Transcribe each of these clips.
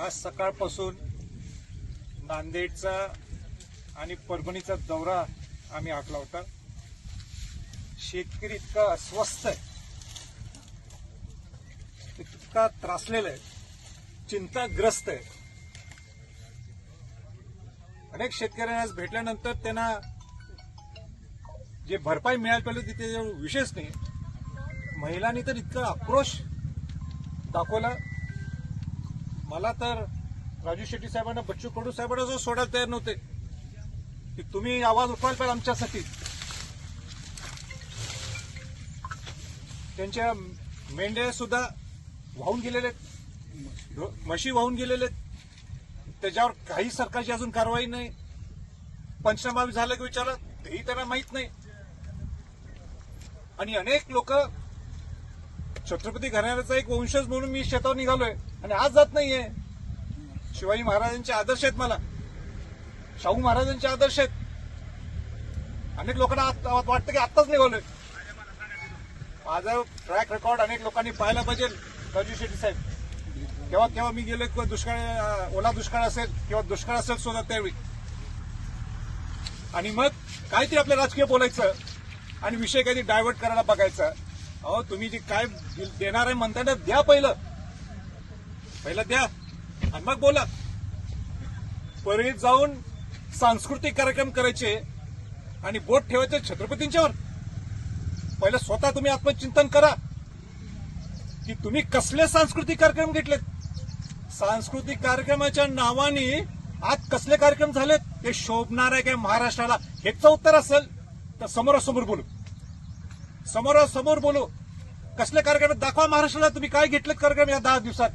आज सकाळपासून नांदेडचा आणि परभणीचा दौरा आम्ही आखला होता. शेतकरी इतका अस्वस्थ आहे. इतका त्रासलेला आहे. चिंताग्रस्त आहे. अनेक शेतकऱ्यांना आज भेटल्यानंतर त्यांना जे भरपाई मिळायला पाहिजे तिथे विशेष नाही. महिलांनी तर इतका आक्रोश दाखवला. मला तर राजू शेट्टी साहेबांना बच्चू कडू साहेबांना जो सोडायला तयार नव्हते की तुम्ही आवाज उठवाल पाहिजे आमच्यासाठी. त्यांच्या मेंढ्या सुद्धा वाहून गेलेले आहेत. म्हशी वाहून गेलेले आहेत. त्याच्यावर काही सरकारची अजून कारवाई नाही. पंचनामा झालं की विचारलं तेही त्यांना माहीत नाही. आणि अनेक लोक छत्रपती घराण्याचा एक वंशज म्हणून मी शेतावर निघालोय आणि आज जात नाहीये. शिवाजी महाराजांचे आदर्श आहेत मला. शाहू महाराजांचे आदर्श आहेत. अनेक लोकांना वाटतं की आत्ताच निघालोय. माझा ट्रॅक रेकॉर्ड अनेक लोकांनी पाहायला पाहिजे राजू शेट्टी साहेब. केव्हा केव्हा मी गेलो किंवा दुष्काळ ओला दुष्काळ असेल किंवा दुष्काळ असेल सुद्धा त्यावेळी. आणि मग काहीतरी आपलं राजकीय बोलायचं आणि विषय काहीतरी डायव्हर्ट करायला बघायचा. अहो तुम्ही जे काय देणार आहे म्हणताय ना द्या पहिलं. पहिलं द्या. आणि मग बोला. परळीत जाऊन सांस्कृतिक कार्यक्रम करायचे आणि बोट ठेवायचे छत्रपतींच्यावर. पहिलं स्वतः तुम्ही आत्मचिंतन करा. की तुम्ही कसले सांस्कृतिक कार्यक्रम घेतलेत? सांस्कृतिक कार्यक्रमाच्या नावाने आज कसले कार्यक्रम झालेत? हे शोभणार आहे काय महाराष्ट्राला? हेच उत्तर असेल तर समोरासमोर बोलू. समोरासमोर बोलू. कसले कार्यक्रम दाखवा महाराष्ट्राला तुम्ही काय घेतलेत कार्यक्रम या दहा दिवसात.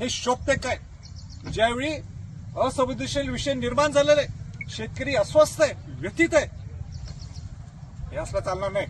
हे शोभते काय? ज्यावेळी असंवेदनशील विषय निर्माण झालेले शेतकरी अस्वस्थ आहे व्यथित आहे हे असलं चालणार नाही.